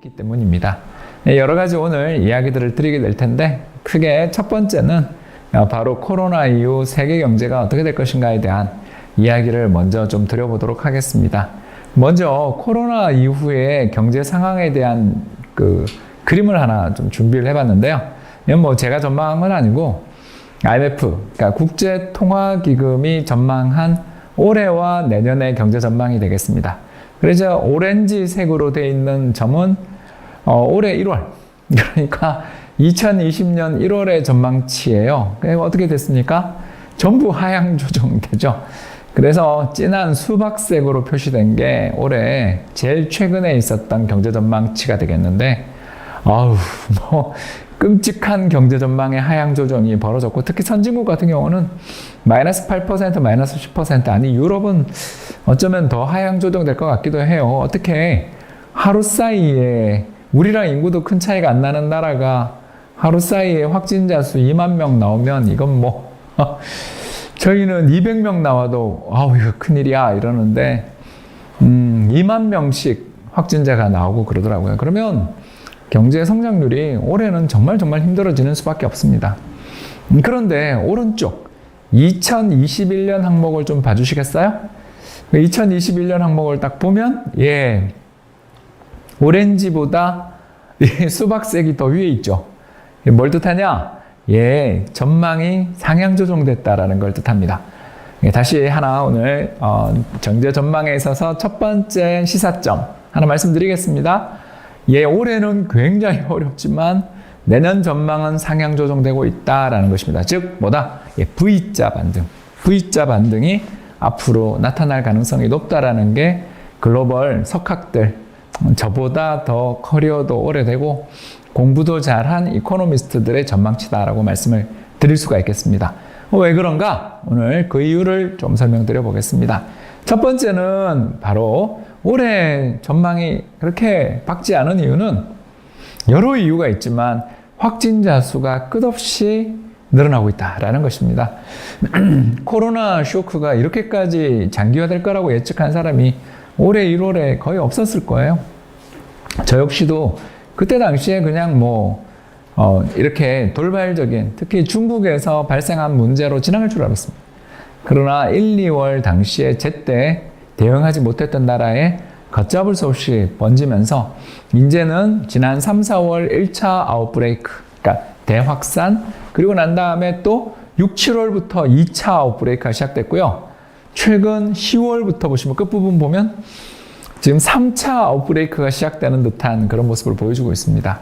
있기 때문입니다. 네, 여러 가지 오늘 이야기들을 드리게 될 텐데 크게 첫 번째는 어, 바로 코로나 이후 세계 경제가 어떻게 될 것인가에 대한 이야기를 먼저 좀 드려보도록 하겠습니다. 먼저 코로나 이후의 경제 상황에 대한 그 그림을 하나 좀 준비를 해봤는데요. 이건 뭐 제가 전망한 건 아니고 IMF, 그러니까 국제통화기금이 전망한 올해와 내년의 경제 전망이 되겠습니다. 그래서 오렌지색으로 되어 있는 점은 어, 올해 1월, 그러니까 2020년 1월의 전망치예요. 어떻게 됐습니까? 전부 하향 조정되죠. 그래서 진한 수박색으로 표시된 게 올해 제일 최근에 있었던 경제 전망치가 되겠는데, 아우, 뭐, 끔찍한 경제 전망의 하향 조정이 벌어졌고, 특히 선진국 같은 경우는 마이너스 8%, 마이너스 10% 아니, 유럽은 어쩌면 더 하향 조정될 것 같기도 해요. 어떻게 하루 사이에 우리랑 인구도 큰 차이가 안 나는 나라가 하루 사이에 확진자 수 2만 명 나오면 이건 뭐 저희는 200명 나와도 아우 이거 큰일이야 이러는데 음 2만 명씩 확진자가 나오고 그러더라고요. 그러면 경제 성장률이 올해는 정말 정말 힘들어지는 수밖에 없습니다. 음, 그런데 오른쪽 2021년 항목을 좀 봐주시겠어요? 2021년 항목을 딱 보면 예 오렌지보다 수박색이 더 위에 있죠. 뭘 뜻하냐? 예, 전망이 상향 조정됐다라는 걸 뜻합니다. 예, 다시 하나 오늘 어, 경제 전망에 있어서 첫 번째 시사점 하나 말씀드리겠습니다. 예, 올해는 굉장히 어렵지만 내년 전망은 상향 조정되고 있다라는 것입니다. 즉 뭐다? 예, V자 반등, V자 반등이 앞으로 나타날 가능성이 높다라는 게 글로벌 석학들 저보다 더 커리어도 오래되고 공부도 잘한 이코노미스트들의 전망치다라고 말씀을 드릴 수가 있겠습니다. 어, 왜 그런가? 오늘 그 이유를 좀 설명드려 보겠습니다. 첫 번째는 바로 올해 전망이 그렇게 밝지 않은 이유는 여러 이유가 있지만 확진자 수가 끝없이 늘어나고 있다라는 것입니다. 코로나 쇼크가 이렇게까지 장기화될 거라고 예측한 사람이 올해 1월에 거의 없었을 거예요. 저 역시도 그때 당시에 그냥 뭐, 어, 이렇게 돌발적인, 특히 중국에서 발생한 문제로 지나갈 줄 알았습니다. 그러나 1, 2월 당시에 제때 대응하지 못했던 나라에 걷잡을 수 없이 번지면서, 이제는 지난 3, 4월 1차 아웃브레이크, 그러니까 대확산, 그리고 난 다음에 또 6, 7월부터 2차 아웃브레이크가 시작됐고요. 최근 10월부터 보시면 끝부분 보면 지금 3차 아웃브레이크가 시작되는 듯한 그런 모습을 보여주고 있습니다.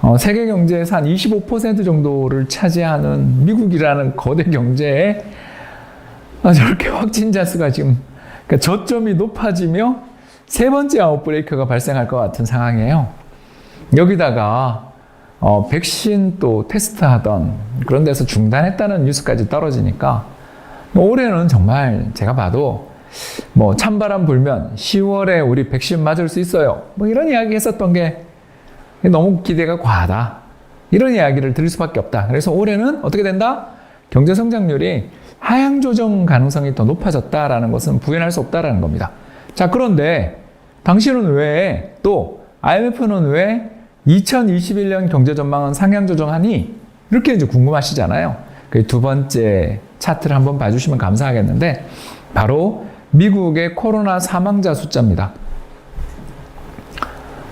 어, 세계 경제에서 한 25% 정도를 차지하는 미국이라는 거대 경제에 아, 저렇게 확진자 수가 지금 그러니까 저점이 높아지며 세 번째 아웃브레이크가 발생할 것 같은 상황이에요. 여기다가 어, 백신 또 테스트하던 그런 데서 중단했다는 뉴스까지 떨어지니까 올해는 정말 제가 봐도 뭐 찬바람 불면 10월에 우리 백신 맞을 수 있어요. 뭐 이런 이야기 했었던 게 너무 기대가 과하다. 이런 이야기를 드릴 수밖에 없다. 그래서 올해는 어떻게 된다? 경제 성장률이 하향 조정 가능성이 더 높아졌다라는 것은 부인할 수 없다라는 겁니다. 자, 그런데 당신은 왜 또 IMF는 왜 2021년 경제 전망은 상향 조정하니? 이렇게 이제 궁금하시잖아요. 그 두 번째 차트를 한번 봐주시면 감사하겠는데 바로 미국의 코로나 사망자 숫자입니다.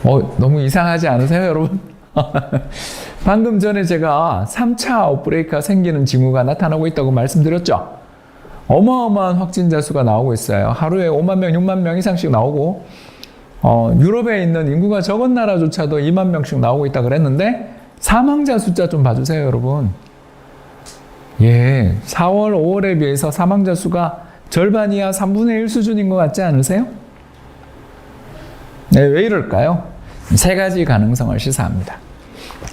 어, 너무 이상하지 않으세요, 여러분? 방금 전에 제가 3차 아웃브레이크가 생기는 징후가 나타나고 있다고 말씀드렸죠? 어마어마한 확진자 수가 나오고 있어요. 하루에 5만 명, 6만 명 이상씩 나오고, 어, 유럽에 있는 인구가 적은 나라조차도 2만 명씩 나오고 있다 그랬는데, 사망자 숫자 좀 봐주세요, 여러분. 예, 4월, 5월에 비해서 사망자 수가 절반 이하 3분의 1 수준인 것 같지 않으세요? 네, 왜 이럴까요? 세 가지 가능성을 시사합니다.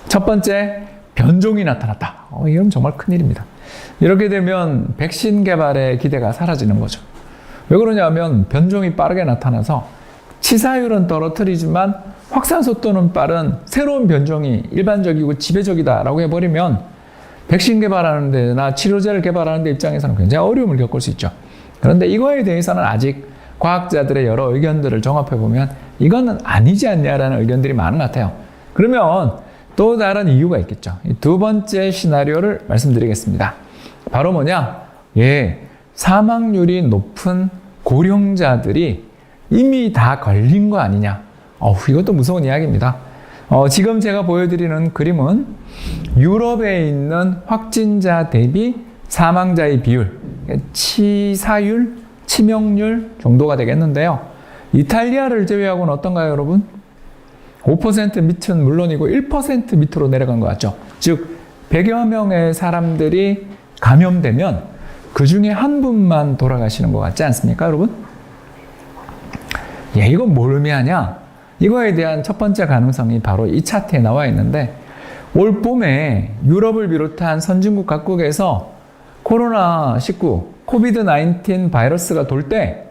첫 번째, 변종이 나타났다. 어, 이건 정말 큰일입니다. 이렇게 되면 백신 개발의 기대가 사라지는 거죠. 왜 그러냐면 변종이 빠르게 나타나서 치사율은 떨어뜨리지만 확산 속도는 빠른 새로운 변종이 일반적이고 지배적이다라고 해버리면 백신 개발하는 데나 치료제를 개발하는 데 입장에서는 굉장히 어려움을 겪을 수 있죠. 그런데 이거에 대해서는 아직 과학자들의 여러 의견들을 종합해 보면 이거는 아니지 않냐라는 의견들이 많은 것 같아요. 그러면 또 다른 이유가 있겠죠. 이두 번째 시나리오를 말씀드리겠습니다. 바로 뭐냐? 예, 사망률이 높은 고령자들이 이미 다 걸린 거 아니냐? 어후, 이것도 무서운 이야기입니다. 어, 지금 제가 보여드리는 그림은 유럽에 있는 확진자 대비 사망자의 비율, 치사율, 치명률 정도가 되겠는데요. 이탈리아를 제외하고는 어떤가요, 여러분? 5% 밑은 물론이고 1% 밑으로 내려간 것 같죠. 즉 100여 명의 사람들이 감염되면 그 중에 한 분만 돌아가시는 것 같지 않습니까, 여러분? 예, 이건 뭘 의미하냐? 이거에 대한 첫 번째 가능성이 바로 이 차트에 나와 있는데 올 봄에 유럽을 비롯한 선진국 각국에서 코로나19, 코비드 19 바이러스가 돌 때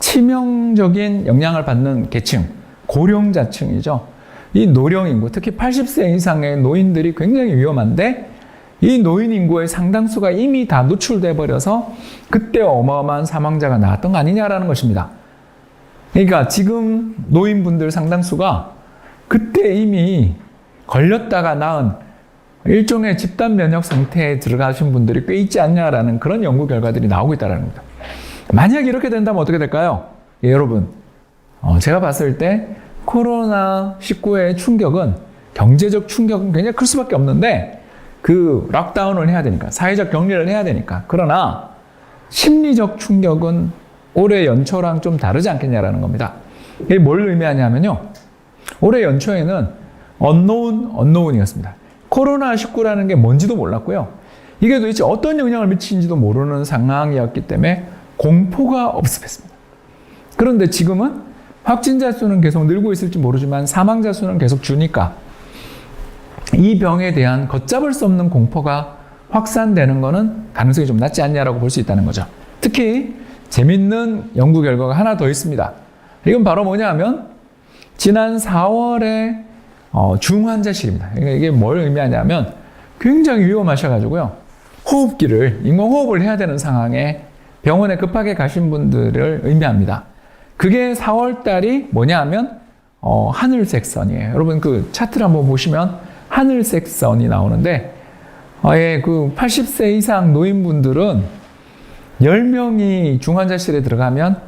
치명적인 영향을 받는 계층, 고령자층이죠. 이 노령 인구, 특히 80세 이상의 노인들이 굉장히 위험한데 이 노인 인구의 상당수가 이미 다 노출돼 버려서 그때 어마어마한 사망자가 나왔던 거 아니냐라는 것입니다. 그러니까 지금 노인분들 상당수가 그때 이미 걸렸다가 나은 일종의 집단 면역 상태에 들어가신 분들이 꽤 있지 않냐라는 그런 연구 결과들이 나오고 있다는 겁니다. 만약 이렇게 된다면 어떻게 될까요? 예, 여러분, 어, 제가 봤을 때 코로나19의 충격은 경제적 충격은 굉장히 클 수밖에 없는데 그 락다운을 해야 되니까 사회적 격리를 해야 되니까 그러나 심리적 충격은 올해 연초랑 좀 다르지 않겠냐라는 겁니다. 이게 뭘 의미하냐면요. 올해 연초에는 언노운 언노운이었습니다. 코로나19라는 게 뭔지도 몰랐고요. 이게 도대체 어떤 영향을 미치는지도 모르는 상황이었기 때문에 공포가 없습했습니다. 그런데 지금은 확진자 수는 계속 늘고 있을지 모르지만 사망자 수는 계속 주니까 이 병에 대한 걷잡을 수 없는 공포가 확산되는 것은 가능성이 좀 낮지 않냐라고 볼 수 있다는 거죠. 특히 재밌는 연구 결과가 하나 더 있습니다. 이건 바로 뭐냐 하면 지난 4월에 어, 중환자실입니다. 그러니까 이게 뭘 의미하냐면 굉장히 위험하셔가지고요. 호흡기를, 인공호흡을 해야 되는 상황에 병원에 급하게 가신 분들을 의미합니다. 그게 4월 달이 뭐냐 하면 어, 하늘색 선이에요. 여러분 그 차트를 한번 보시면 하늘색 선이 나오는데 아예 그 80세 이상 노인분들은 10명이 중환자실에 들어가면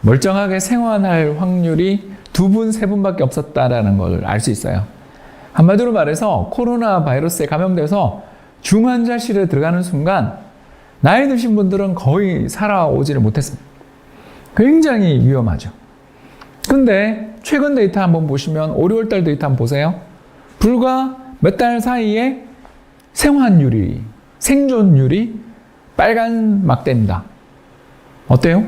멀쩡하게 생활할 확률이 두 분, 세 분밖에 없었다라는 걸 알 수 있어요. 한마디로 말해서 코로나 바이러스에 감염돼서 중환자실에 들어가는 순간 나이 드신 분들은 거의 살아오지를 못했습니다. 굉장히 위험하죠. 근데 최근 데이터 한번 보시면 5, 6월 달 데이터 한번 보세요. 불과 몇 달 사이에 생환율이, 생존율이 빨간 막대입니다. 어때요?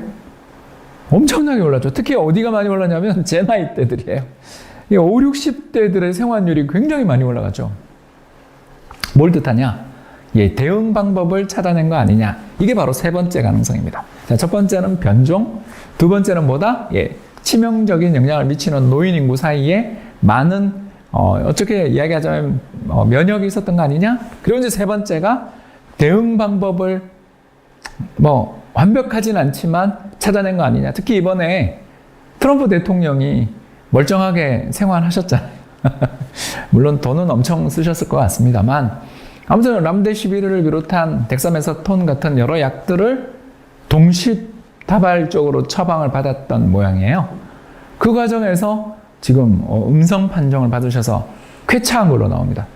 엄청나게 올랐죠. 특히 어디가 많이 올랐냐면 제 나이 대들이에요. 5, 60대들의 생환율이 굉장히 많이 올라가죠. 뭘 뜻하냐? 예, 대응 방법을 찾아낸 거 아니냐. 이게 바로 세 번째 가능성입니다. 자, 첫 번째는 변종, 두 번째는 뭐다? 예, 치명적인 영향을 미치는 노인 인구 사이에 많은 어, 어떻게 이야기하자면 어, 면역이 있었던 거 아니냐? 그리고 이제 세 번째가 대응 방법을 뭐 완벽하진 않지만 찾아낸 거 아니냐. 특히 이번에 트럼프 대통령이 멀쩡하게 생활하셨잖아요. 물론 돈은 엄청 쓰셨을 것 같습니다만 아무튼 람데시비르를 비롯한 덱사메서톤 같은 여러 약들을 동시다발적으로 처방을 받았던 모양이에요. 그 과정에서 지금 어, 음성 판정을 받으셔서 쾌차한 걸로 나옵니다.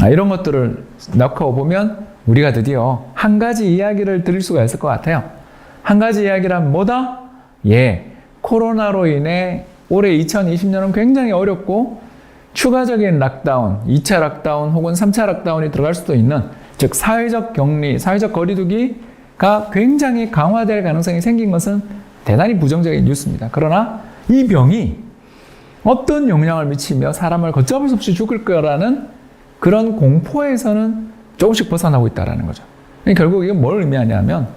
아, 이런 것들을 넣고 보면 우리가 드디어 한 가지 이야기를 들을 수가 있을 것 같아요. 한 가지 이야기란 뭐다? 예, 코로나로 인해 올해 2020년은 굉장히 어렵고 추가적인 락다운, 2차 락다운 혹은 3차 락다운이 들어갈 수도 있는 즉 사회적 격리, 사회적 거리두기가 굉장히 강화될 가능성이 생긴 것은 대단히 부정적인 뉴스입니다. 그러나 이 병이 어떤 영향을 미치며 사람을 걷잡을 수 없이 죽을 거라는 그런 공포에서는 조금씩 벗어나고 있다는 거죠. 결국 이게 뭘 의미하냐면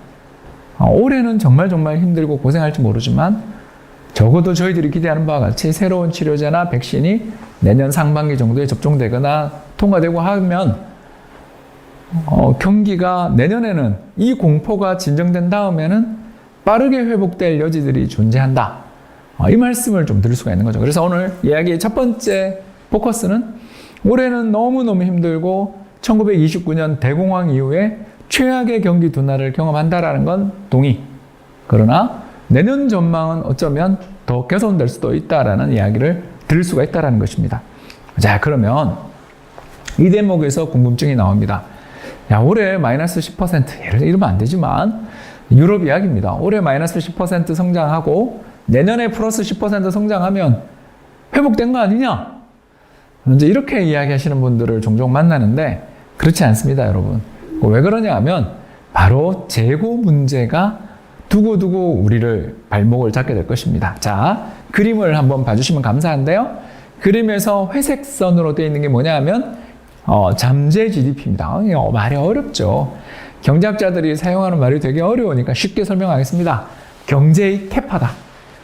아, 올해는 정말 정말 힘들고 고생할지 모르지만 적어도 저희들이 기대하는 바와 같이 새로운 치료제나 백신이 내년 상반기 정도에 접종되거나 통과되고 하면 어, 경기가 내년에는 이 공포가 진정된 다음에는 빠르게 회복될 여지들이 존재한다. 어, 이 말씀을 좀 드릴 수가 있는 거죠. 그래서 오늘 이야기의 첫 번째 포커스는 올해는 너무너무 힘들고 1929년 대공황 이후에 최악의 경기 둔화를 경험한다라는 건 동의. 그러나 내년 전망은 어쩌면 더 개선될 수도 있다라는 이야기를 드릴 수가 있다라는 것입니다. 자, 그러면 이 대목에서 궁금증이 나옵니다. 야, 올해 마이너스 10% 예를 이러면 안 되지만 유럽 이야기입니다. 올해 마이너스 10% 성장하고 내년에 플러스 10% 성장하면 회복된 거 아니냐? 이제 이렇게 이야기하시는 분들을 종종 만나는데 그렇지 않습니다, 여러분. 왜 그러냐 하면 바로 재고 문제가 두고두고 우리를 발목을 잡게 될 것입니다. 자, 그림을 한번 봐주시면 감사한데요. 그림에서 회색 선으로 되어 있는 게 뭐냐 하면 어, 잠재 GDP입니다. 어, 말이 어렵죠. 경제학자들이 사용하는 말이 되게 어려우니까 쉽게 설명하겠습니다. 경제의 캐파다.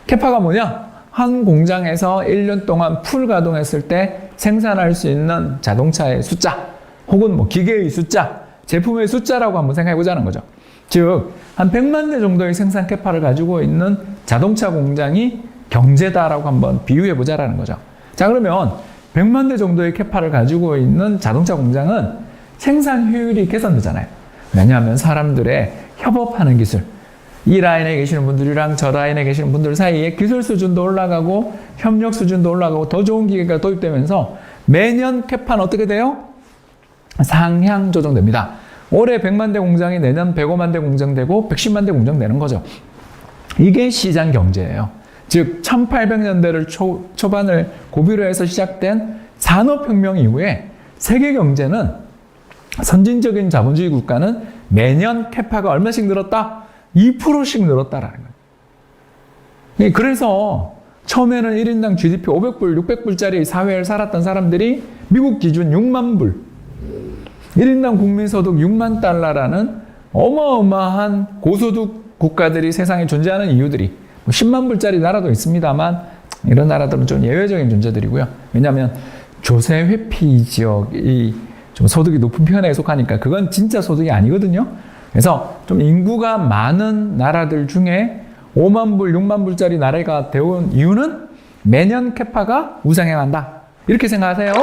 캐파가 뭐냐? 한 공장에서 1년 동안 풀 가동했을 때 생산할 수 있는 자동차의 숫자, 혹은 뭐 기계의 숫자, 제품의 숫자라고 한번 생각해 보자는 거죠. 즉, 한 100만 대 정도의 생산 캐파를 가지고 있는 자동차 공장이 경제다라고 한번 비유해 보자라는 거죠. 자, 그러면 100만 대 정도의 캐파를 가지고 있는 자동차 공장은 생산 효율이 개선되잖아요. 왜냐하면 사람들의 협업하는 기술, 이 라인에 계시는 분들이랑 저 라인에 계시는 분들 사이에 기술 수준도 올라가고 협력 수준도 올라가고 더 좋은 기계가 도입되면서 매년 캐파는 어떻게 돼요? 상향 조정됩니다. 올해 100만 대 공장이 내년 105만 대 공장 되고 110만 대 공장 되는 거죠. 이게 시장 경제예요. 즉 1800년대를 초, 초반을 고비로 해서 시작된 산업혁명 이후에 세계 경제는 선진적인 자본주의 국가는 매년 캐파가 얼마씩 늘었다? 2%씩 늘었다라는 거예요. 예, 그래서 처음에는 1인당 GDP 500불, 600불짜리 사회를 살았던 사람들이 미국 기준 6만 불, 1인당 국민소득 6만 달러라는 어마어마한 고소득 국가들이 세상에 존재하는 이유들이 10만 불짜리 나라도 있습니다만 이런 나라들은 좀 예외적인 존재들이고요. 왜냐하면 조세 회피 지역이 좀 소득이 높은 편에 속하니까 그건 진짜 소득이 아니거든요. 그래서 좀 인구가 많은 나라들 중에 5만 불, 6만 불짜리 나라가 되온 이유는 매년 캐파가 우상향한다. 이렇게 생각하세요.